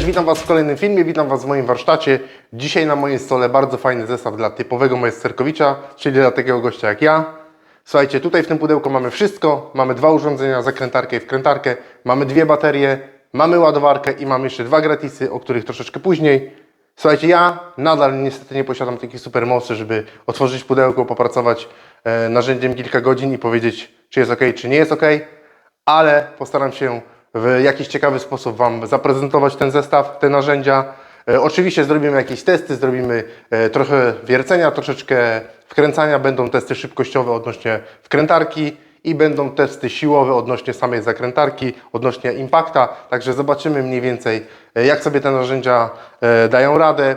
Cześć, witam Was w kolejnym filmie, witam Was w moim warsztacie. Dzisiaj na moim stole bardzo fajny zestaw dla typowego majsterkowicza, czyli dla takiego gościa jak ja. Słuchajcie, tutaj w tym pudełku mamy wszystko. Mamy dwa urządzenia, zakrętarkę i wkrętarkę, mamy dwie baterie, mamy ładowarkę i mamy jeszcze dwa gratisy, o których troszeczkę później. Słuchajcie, ja nadal niestety nie posiadam takich super mocy, żeby otworzyć pudełko, popracować e, narzędziem kilka godzin i powiedzieć, czy jest ok, czy nie jest ok, ale postaram się w jakiś ciekawy sposób Wam zaprezentować ten zestaw, te narzędzia. E, oczywiście zrobimy jakieś testy, zrobimy e, trochę wiercenia, troszeczkę wkręcania, będą testy szybkościowe odnośnie wkrętarki i będą testy siłowe odnośnie samej zakrętarki, odnośnie impakta, także zobaczymy mniej więcej e, jak sobie te narzędzia dają radę.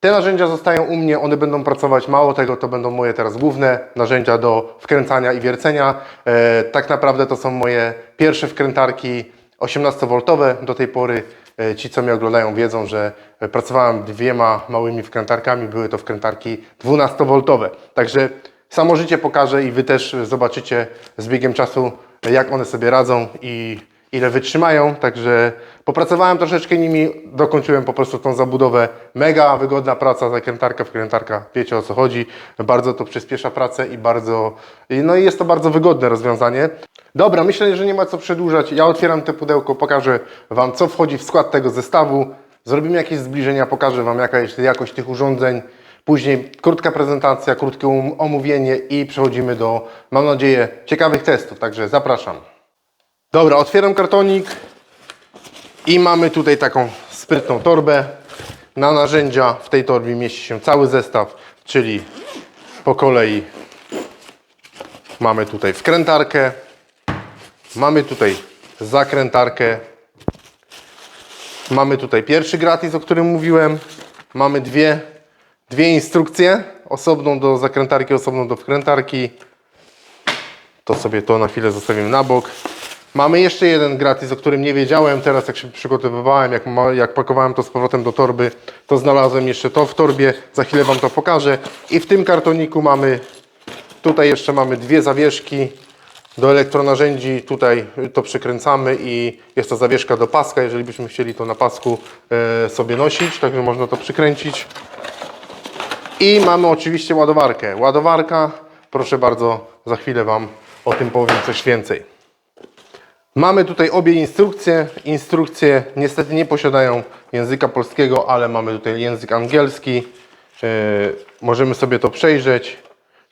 Te narzędzia zostają u mnie, one będą pracować, mało tego, to będą moje teraz główne narzędzia do wkręcania i wiercenia. Tak naprawdę to są moje pierwsze wkrętarki 18V. Do tej pory e, ci, co mnie oglądają, wiedzą, że pracowałem dwiema małymi wkrętarkami, były to wkrętarki 12V. Także samo życie pokaże i Wy też zobaczycie z biegiem czasu, jak one sobie radzą i ile wytrzymają, także popracowałem troszeczkę nimi, dokończyłem po prostu tą zabudowę. Mega wygodna praca, zakrętarka, wkrętarka, wiecie o co chodzi. Bardzo to przyspiesza pracę i bardzo, no i jest to bardzo wygodne rozwiązanie. Dobra, myślę, że nie ma co przedłużać. Ja otwieram te pudełko, pokażę Wam co wchodzi w skład tego zestawu. Zrobimy jakieś zbliżenia, pokażę Wam jaka jest jakość tych urządzeń. Później krótka prezentacja, krótkie um- omówienie i przechodzimy do, mam nadzieję, ciekawych testów. Także zapraszam. Dobra, otwieram kartonik i mamy tutaj taką sprytną torbę. Na narzędzia w tej torbie mieści się cały zestaw, czyli po kolei mamy tutaj wkrętarkę, mamy tutaj zakrętarkę, mamy tutaj pierwszy gratis, o którym mówiłem, mamy dwie, dwie instrukcje, osobną do zakrętarki, osobną do wkrętarki. To sobie to na chwilę zostawimy na bok. Mamy jeszcze jeden gratis, o którym nie wiedziałem. Teraz jak się przygotowywałem, jak, jak pakowałem to z powrotem do torby, to znalazłem jeszcze to w torbie. Za chwilę Wam to pokażę. I w tym kartoniku mamy, tutaj jeszcze mamy dwie zawieszki do elektronarzędzi. Tutaj to przykręcamy i jest to zawieszka do paska, jeżeli byśmy chcieli to na pasku e, sobie nosić. Także można to przykręcić. I mamy oczywiście ładowarkę. Ładowarka, proszę bardzo, za chwilę Wam o tym powiem coś więcej. Mamy tutaj obie instrukcje. Instrukcje niestety nie posiadają języka polskiego, ale mamy tutaj język angielski. Yy, możemy sobie to przejrzeć.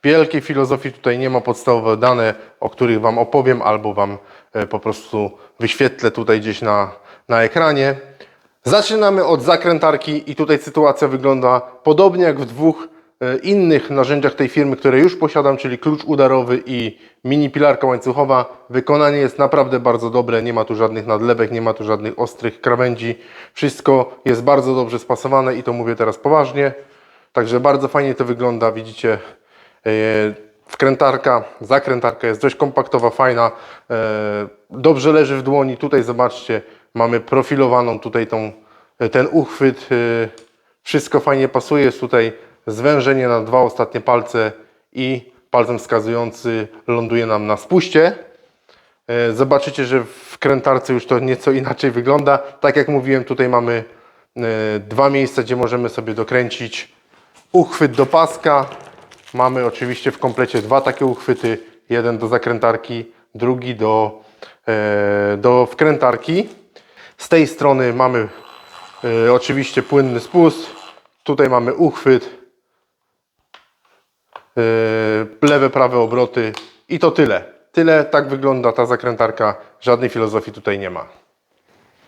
Wielkiej filozofii tutaj nie ma podstawowe dane, o których Wam opowiem, albo Wam e, po prostu wyświetlę tutaj gdzieś na, na ekranie. Zaczynamy od zakrętarki i tutaj sytuacja wygląda podobnie jak w dwóch e, innych narzędziach tej firmy, które już posiadam, czyli klucz udarowy i mini pilarka łańcuchowa. Wykonanie jest naprawdę bardzo dobre, nie ma tu żadnych nadlewek, nie ma tu żadnych ostrych krawędzi. Wszystko jest bardzo dobrze spasowane i to mówię teraz poważnie. Także bardzo fajnie to wygląda, widzicie. e, Wkrętarka, zakrętarka jest dość kompaktowa, fajna, e, dobrze leży w dłoni. Tutaj zobaczcie, mamy profilowaną tutaj tą, ten uchwyt. e, Wszystko fajnie pasuje. Jest tutaj zwężenie na dwa ostatnie palce i palcem wskazujący ląduje nam na spuście. E, Zobaczycie, że w krętarce już to nieco inaczej wygląda. Tak jak mówiłem, tutaj mamy e, dwa miejsca, gdzie możemy sobie dokręcić uchwyt do paska. Mamy oczywiście w komplecie dwa takie uchwyty. Jeden do zakrętarki, drugi do, e, do wkrętarki. Z tej strony mamy oczywiście płynny spust. Tutaj mamy uchwyt lewe, prawe obroty i to tyle. Tyle, tak wygląda ta zakrętarka, żadnej filozofii tutaj nie ma.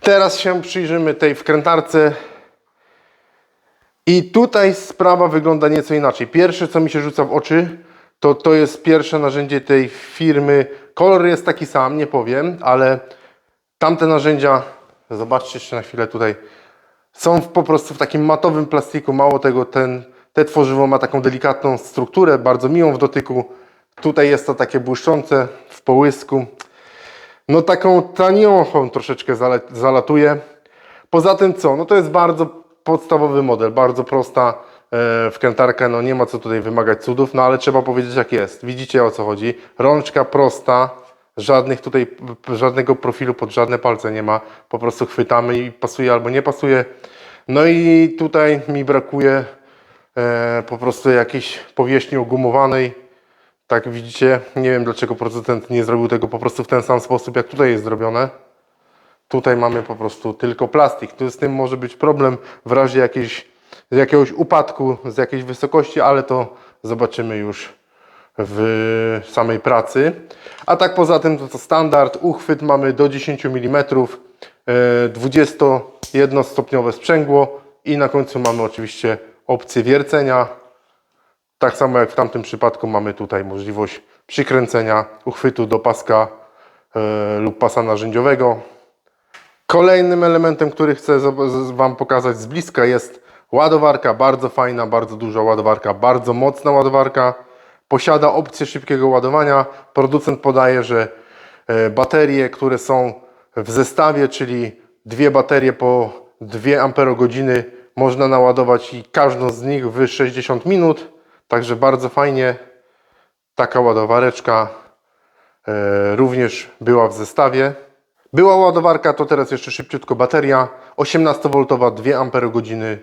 Teraz się przyjrzymy tej wkrętarce i tutaj sprawa wygląda nieco inaczej. Pierwsze, co mi się rzuca w oczy, to to jest pierwsze narzędzie tej firmy. Kolor jest taki sam, nie powiem, ale tamte narzędzia, zobaczcie jeszcze na chwilę tutaj, są po prostu w takim matowym plastiku. Mało tego, ten, te tworzywo ma taką delikatną strukturę, bardzo miłą w dotyku. Tutaj jest to takie błyszczące w połysku. No taką taniochą troszeczkę zalatuje. Poza tym co? No to jest bardzo podstawowy model, bardzo prosta e, wkrętarka, no nie ma co tutaj wymagać cudów, no ale trzeba powiedzieć jak jest. Widzicie o co chodzi. Rączka prosta, żadnych tutaj, żadnego profilu pod żadne palce nie ma. Po prostu chwytamy i pasuje albo nie pasuje. No i tutaj mi brakuje po prostu jakiejś powierzchni ogumowanej. Tak widzicie, nie wiem dlaczego producent nie zrobił tego po prostu w ten sam sposób, jak tutaj jest zrobione. Tutaj mamy po prostu tylko plastik. Tu z tym może być problem w razie jakiejś, jakiegoś upadku z jakiejś wysokości, ale to zobaczymy już w samej pracy. A tak poza tym to, to standard. Uchwyt mamy do 10 mm, e, 21-stopniowe sprzęgło i na końcu mamy oczywiście opcję wiercenia. Tak samo jak w tamtym przypadku mamy tutaj możliwość przykręcenia uchwytu do paska e, lub pasa narzędziowego. Kolejnym elementem, który chcę Wam pokazać z bliska jest ładowarka. Bardzo fajna, bardzo duża ładowarka, bardzo mocna ładowarka. Posiada opcję szybkiego ładowania. Producent podaje, że e, baterie, które są w zestawie, czyli dwie baterie po 2 amperogodziny można naładować i każdą z nich w 60 minut. Także bardzo fajnie. Taka ładowareczka e, również była w zestawie. Była ładowarka, to teraz jeszcze szybciutko bateria. 18V, 2 amperogodziny.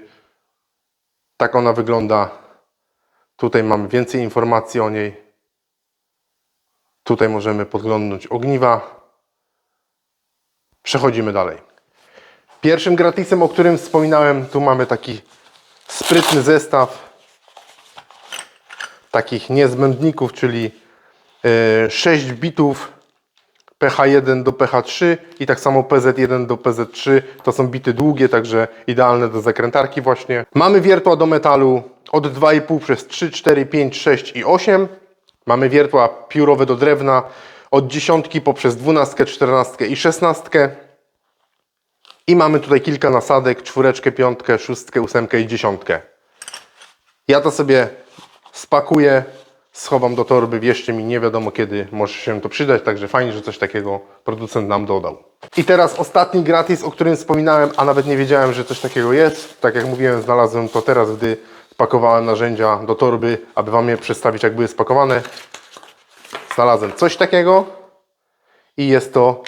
Tak ona wygląda. Tutaj mamy więcej informacji o niej. Tutaj możemy podglądnąć ogniwa. Przechodzimy dalej. Pierwszym gratisem, o którym wspominałem, tu mamy taki sprytny zestaw takich niezbędników, czyli e, 6 bitów PH1 do PH3 i tak samo PZ1 do PZ3. To są bity długie, także idealne do zakrętarki właśnie. Mamy wiertła do metalu od 2,5 przez 3, 4, 5, 6 i 8. Mamy wiertła piórowe do drewna od 10 poprzez 12, 14 i 16. I mamy tutaj kilka nasadek, czwóreczkę, piątkę, szóstkę, ósemkę i dziesiątkę. Ja to sobie spakuję, schowam do torby, wierzcie mi, nie wiadomo kiedy może się to przydać, także fajnie, że coś takiego producent nam dodał. I teraz ostatni gratis, o którym wspominałem, a nawet nie wiedziałem, że coś takiego jest. Tak jak mówiłem, znalazłem to teraz, gdy pakowałem narzędzia do torby, aby Wam je przedstawić, jak były spakowane. Znalazłem coś takiego i jest to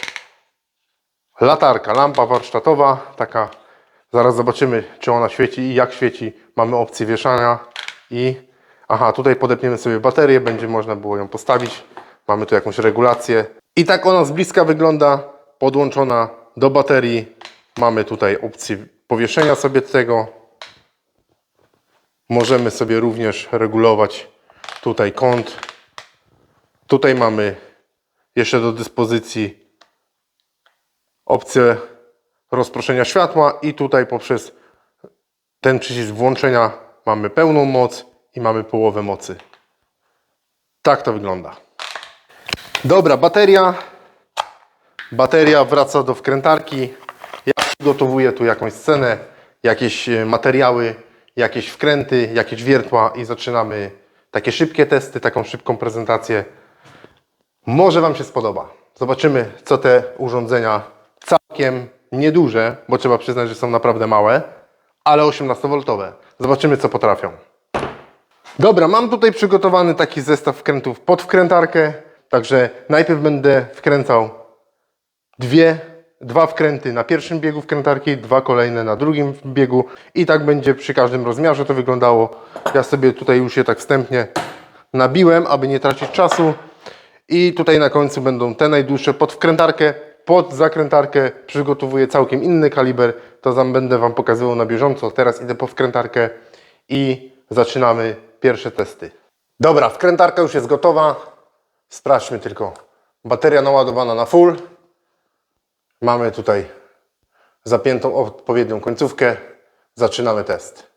latarka, lampa warsztatowa, taka, zaraz zobaczymy, czy ona świeci i jak świeci. Mamy opcję wieszania i, aha, tutaj podepniemy sobie baterię, będzie można było ją postawić. Mamy tu jakąś regulację. I tak ona z bliska wygląda, podłączona do baterii. Mamy tutaj opcję powieszenia sobie tego. Możemy sobie również regulować tutaj kąt. Tutaj mamy jeszcze do dyspozycji opcję rozproszenia światła i tutaj poprzez ten przycisk włączenia mamy pełną moc i mamy połowę mocy. Tak to wygląda. Dobra, bateria. Bateria wraca do wkrętarki. Ja przygotowuję tu jakąś scenę, jakieś e, materiały, jakieś wkręty, jakieś wiertła i zaczynamy takie szybkie testy, taką szybką prezentację. Może Wam się spodoba. Zobaczymy, co te urządzenia całkiem nieduże, bo trzeba przyznać, że są naprawdę małe, ale 18V. Zobaczymy, co potrafią. Dobra, mam tutaj przygotowany taki zestaw wkrętów pod wkrętarkę. Także najpierw będę wkręcał dwie, dwa wkręty na pierwszym biegu wkrętarki, dwa kolejne na drugim biegu i tak będzie przy każdym rozmiarze to wyglądało. Ja sobie tutaj już je tak wstępnie nabiłem, aby nie tracić czasu. I tutaj na końcu będą te najdłuższe pod wkrętarkę. Pod zakrętarkę przygotowuję całkiem inny kaliber. To wam będę Wam pokazywał na bieżąco. Teraz idę po wkrętarkę i zaczynamy pierwsze testy. Dobra, wkrętarka już jest gotowa. Sprawdźmy tylko. Bateria naładowana na full. Mamy tutaj zapiętą odpowiednią końcówkę. Zaczynamy test.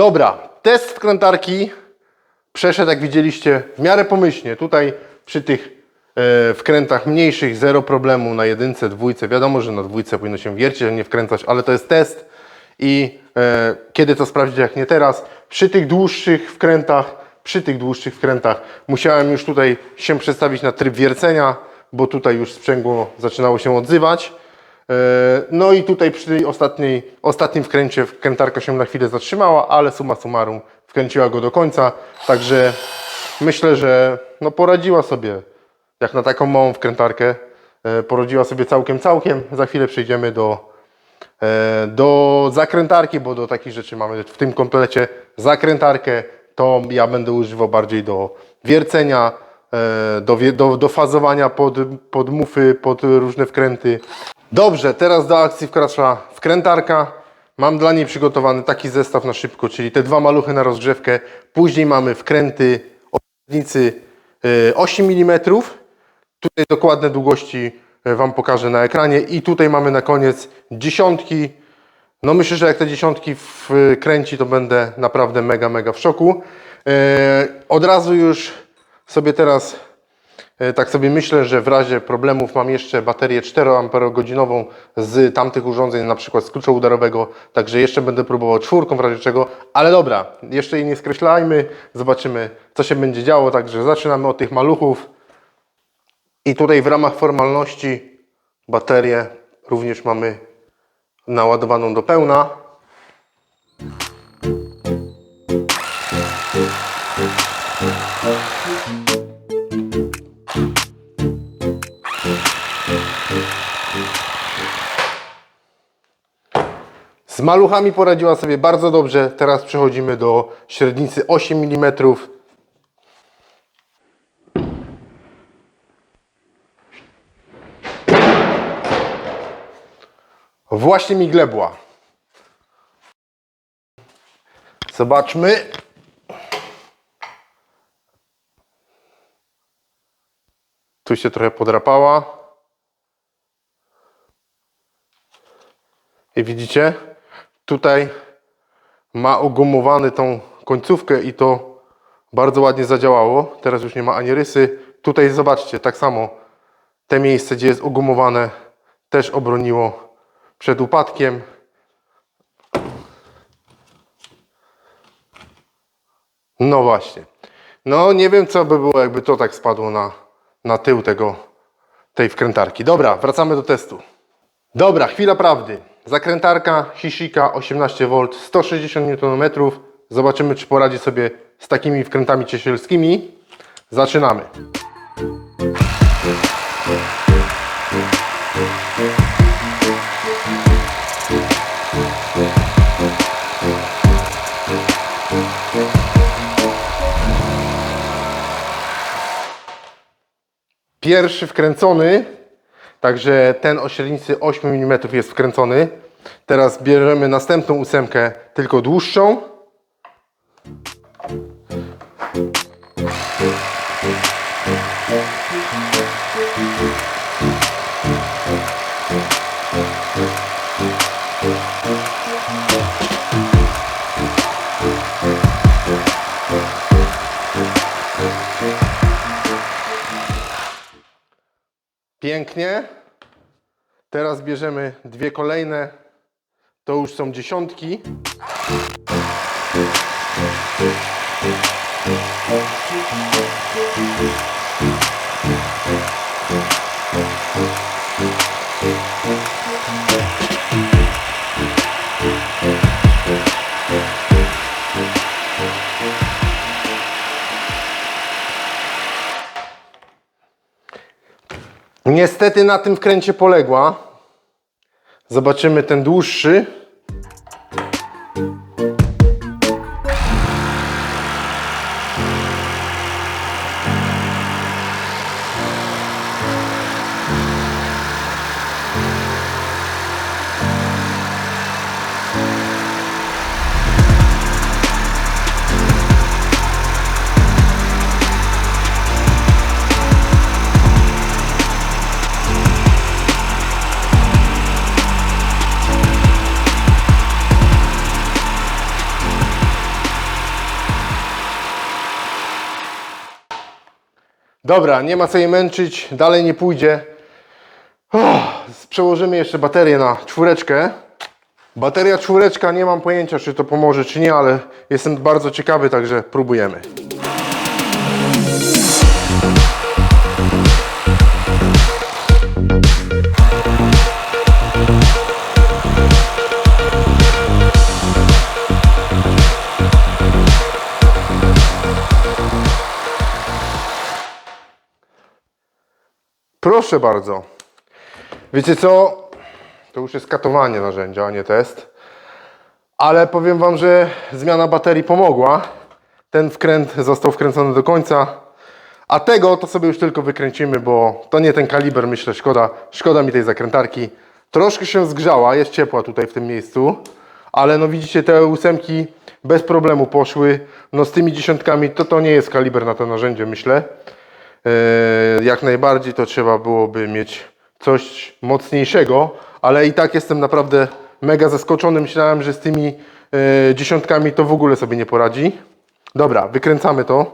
Dobra, test wkrętarki przeszedł, jak widzieliście, w miarę pomyślnie. Tutaj przy tych e, wkrętach mniejszych zero problemu na jedynce, dwójce. Wiadomo, że na dwójce powinno się wiercić, a nie wkręcać, ale to jest test i e, kiedy to sprawdzić, jak nie teraz. Przy tych dłuższych wkrętach, przy tych dłuższych wkrętach musiałem już tutaj się przestawić na tryb wiercenia, bo tutaj już sprzęgło zaczynało się odzywać. E, No i tutaj przy ostatniej, ostatnim wkręcie wkrętarka się na chwilę zatrzymała, ale summa summarum wkręciła go do końca, także myślę, że no poradziła sobie jak na taką małą wkrętarkę. e, Poradziła sobie całkiem, całkiem. Za chwilę przejdziemy do, e, do zakrętarki, bo do takich rzeczy mamy w tym komplecie zakrętarkę. To ja będę używał bardziej do wiercenia, do, do, do fazowania pod, pod mufy, pod różne wkręty. Dobrze, teraz do akcji wkracza wkrętarka. Mam dla niej przygotowany taki zestaw na szybko, czyli te dwa maluchy na rozgrzewkę. Później mamy wkręty o średnicy e, 8 mm. Tutaj dokładne długości e, Wam pokażę na ekranie. I tutaj mamy na koniec dziesiątki. No myślę, że jak te dziesiątki wkręci, to będę naprawdę mega, mega w szoku. E, Od razu już sobie teraz E, Tak sobie myślę, że w razie problemów mam jeszcze baterię 4 Ah z tamtych urządzeń, na przykład z klucza udarowego, także jeszcze będę próbował czwórką w razie czego, ale dobra, jeszcze jej nie skreślajmy, zobaczymy co się będzie działo, także zaczynamy od tych maluchów. I tutaj w ramach formalności baterię również mamy naładowaną do pełna. Z maluchami poradziła sobie bardzo dobrze. Teraz przechodzimy do średnicy 8 mm. Właśnie mi glebła. Zobaczmy. Tu się trochę podrapała. I widzicie, tutaj ma ogumowany tą końcówkę i to bardzo ładnie zadziałało. Teraz już nie ma ani rysy. Tutaj zobaczcie, tak samo te miejsce, gdzie jest ogumowane, też obroniło przed upadkiem. No właśnie. No nie wiem, co by było, jakby to tak spadło na, na tył tego, tej wkrętarki. Dobra, wracamy do testu. Dobra, chwila prawdy. Zakrętarka Hishika 18V, 160 Nm. Zobaczymy, czy poradzi sobie z takimi wkrętami ciesielskimi. Zaczynamy. Pierwszy wkręcony, także ten o średnicy 8 mm jest wkręcony. Teraz bierzemy następną ósemkę, tylko dłuższą. Pięknie. Teraz bierzemy dwie kolejne. To już są dziesiątki. Niestety na tym wkręcie poległa. Zobaczymy ten dłuższy. Dobra, nie ma co jej męczyć, dalej nie pójdzie. Oh, przełożymy jeszcze baterię na czwóreczkę. Bateria czwóreczka, nie mam pojęcia, czy to pomoże, czy nie, ale jestem bardzo ciekawy, także próbujemy. Proszę bardzo. Wiecie co? To już jest katowanie narzędzia, a nie test. Ale powiem Wam, że zmiana baterii pomogła. Ten wkręt został wkręcony do końca. A tego to sobie już tylko wykręcimy, bo to nie ten kaliber, myślę, szkoda, szkoda mi tej zakrętarki. Troszkę się zgrzała, jest ciepła tutaj w tym miejscu, ale no widzicie, te ósemki bez problemu poszły. No z tymi dziesiątkami to to nie jest kaliber na to narzędzie, myślę. Yy, jak najbardziej to trzeba byłoby mieć coś mocniejszego, ale i tak jestem naprawdę mega zaskoczony. Myślałem, że z tymi yy, dziesiątkami to w ogóle sobie nie poradzi. Dobra, wykręcamy to.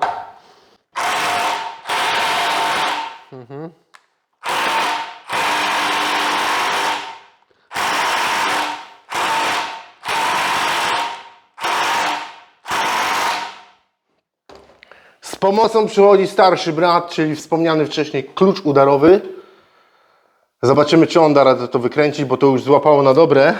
Z pomocą przychodzi starszy brat, czyli wspomniany wcześniej klucz udarowy. Zobaczymy, czy on da radę to wykręcić, bo to już złapało na dobre.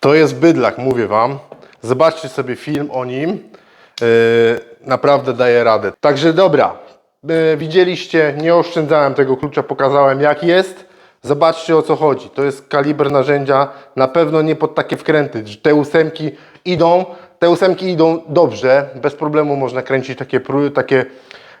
To jest bydlak, mówię Wam. Zobaczcie sobie film o nim. Yy, naprawdę daje radę. Także dobra, widzieliście, nie oszczędzałem tego klucza, pokazałem jak jest. Zobaczcie o co chodzi. To jest kaliber narzędzia, na pewno nie pod takie wkręty. Te ósemki idą, te ósemki idą dobrze, bez problemu można kręcić takie, takie,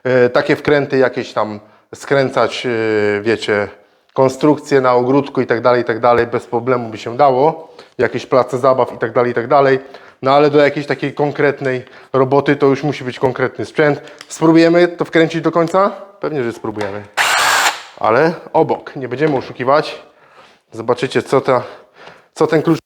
yy, takie wkręty, jakieś tam skręcać, yy, wiecie, konstrukcje na ogródku i tak dalej, i tak dalej, bez problemu by się dało, jakieś place zabaw i tak dalej, i tak dalej. No ale do jakiejś takiej konkretnej roboty to już musi być konkretny sprzęt. Spróbujemy to wkręcić do końca? Pewnie, że spróbujemy. Ale obok, nie będziemy oszukiwać. Zobaczycie, co, ta, co ten klucz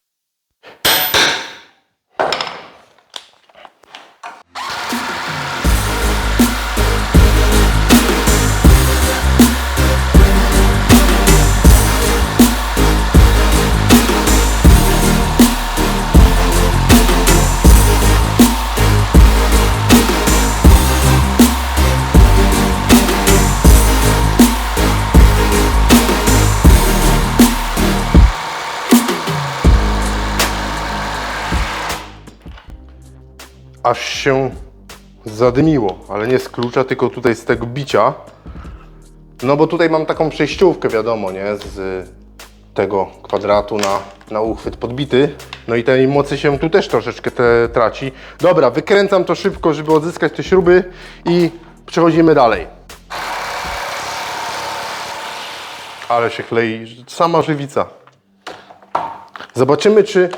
się zadymiło, ale nie z klucza, tylko tutaj z tego bicia. No bo tutaj mam taką przejściówkę, wiadomo, nie, z tego kwadratu na, na uchwyt podbity. No i tej mocy się tu też troszeczkę te traci. Dobra, wykręcam to szybko, żeby odzyskać te śruby i przechodzimy dalej. Ale się klei, sama żywica. Zobaczymy, czy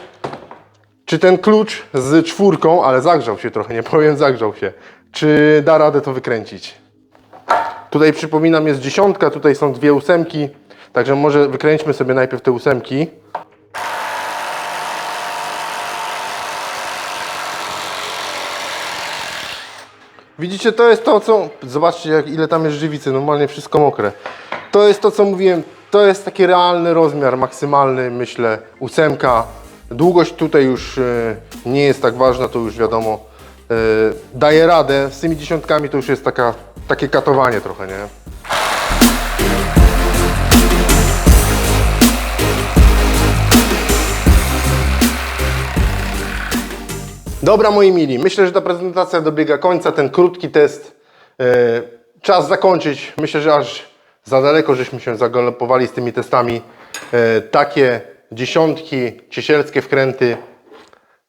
czy ten klucz z czwórką, ale zagrzał się trochę, nie powiem, zagrzał się. Czy da radę to wykręcić? Tutaj przypominam, jest dziesiątka, tutaj są dwie ósemki. Także może wykręćmy sobie najpierw te ósemki. Widzicie, to jest to, co... Zobaczcie, jak, ile tam jest żywicy, normalnie wszystko mokre. To jest to, co mówiłem, to jest taki realny rozmiar, maksymalny, myślę, ósemka. Długość tutaj już e, nie jest tak ważna, to już wiadomo. E, daje radę, z tymi dziesiątkami to już jest taka, takie katowanie trochę, nie? Dobra, moi mili, myślę, że ta prezentacja dobiega końca. Ten krótki test e, czas zakończyć. Myślę, że aż za daleko żeśmy się zagalopowali z tymi testami. Takie dziesiątki, ciesielskie wkręty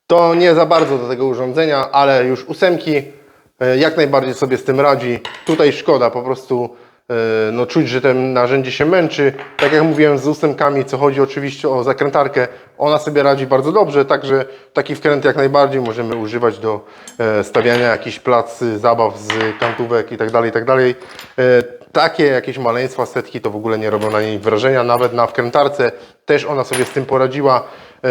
to nie za bardzo do tego urządzenia, ale już ósemki e, jak najbardziej sobie z tym radzi. Tutaj szkoda po prostu no czuć, że ten narzędzie się męczy. Tak jak mówiłem z ósemkami, co chodzi oczywiście o zakrętarkę, ona sobie radzi bardzo dobrze, także taki wkręt jak najbardziej możemy używać do e, stawiania jakichś plac y, zabaw z kantówek i tak dalej, tak. E, Takie jakieś maleństwa, setki to w ogóle nie robią na niej wrażenia, nawet na wkrętarce też ona sobie z tym poradziła. E,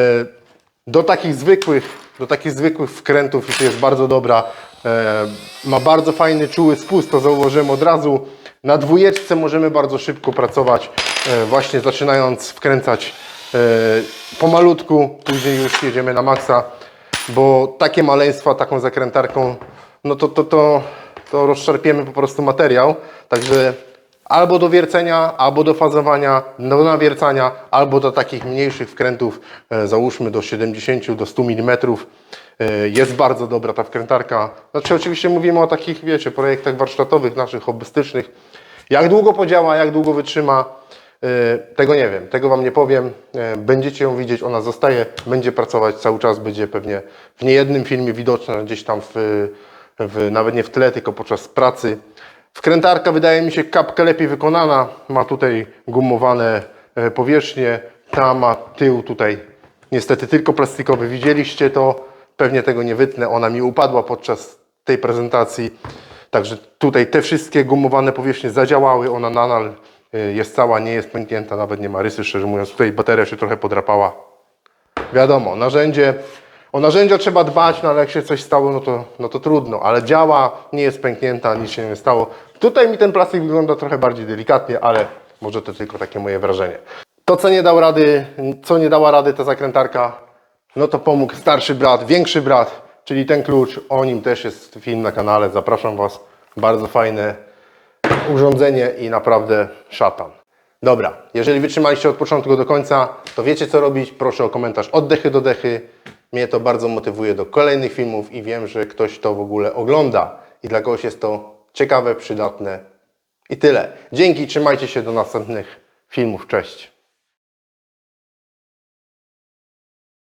Do takich zwykłych, do takich zwykłych wkrętów jest bardzo dobra. E, Ma bardzo fajny, czuły spust, to zauważyłem od razu. Na dwójeczce możemy bardzo szybko pracować, e, właśnie zaczynając wkręcać e, pomalutku, później już jedziemy na maksa, bo takie maleństwa, taką zakrętarką, no to, to, to, to rozszarpiemy po prostu materiał, także albo do wiercenia, albo do fazowania, do nawiercania, albo do takich mniejszych wkrętów, e, załóżmy do 70, do 100 mm. E, Jest bardzo dobra ta wkrętarka. Znaczy oczywiście mówimy o takich, wiecie, projektach warsztatowych, naszych hobbystycznych. Jak długo podziała, jak długo wytrzyma, e, tego nie wiem, tego Wam nie powiem. E, Będziecie ją widzieć, ona zostaje, będzie pracować cały czas, będzie pewnie w niejednym filmie widoczna gdzieś tam w, w, nawet nie w tle, tylko podczas pracy. Wkrętarka wydaje mi się kapkę lepiej wykonana. Ma tutaj gumowane powierzchnie. Ta ma tył tutaj niestety tylko plastikowy. Widzieliście to. Pewnie tego nie wytnę. Ona mi upadła podczas tej prezentacji. Także tutaj te wszystkie gumowane powierzchnie zadziałały. Ona nadal e, jest cała, nie jest pęknięta, nawet nie ma rysy, szczerze mówiąc. Tutaj bateria się trochę podrapała. Wiadomo, narzędzie, o narzędzia trzeba dbać, no ale jak się coś stało, no to, no to trudno, ale działa, nie jest pęknięta, nic się nie stało. Tutaj mi ten plastik wygląda trochę bardziej delikatnie, ale może to tylko takie moje wrażenie. To, co nie dał rady, co nie dała rady ta zakrętarka, no to pomógł starszy brat, większy brat, czyli ten klucz, o nim też jest film na kanale, zapraszam Was, bardzo fajne urządzenie i naprawdę szatan. Dobra, jeżeli wytrzymaliście od początku do końca, to wiecie co robić. Proszę o komentarz od dechy do dechy. Mnie to bardzo motywuje do kolejnych filmów i wiem, że ktoś to w ogóle ogląda i dla kogoś jest to ciekawe, przydatne i tyle. Dzięki, trzymajcie się do następnych filmów. Cześć.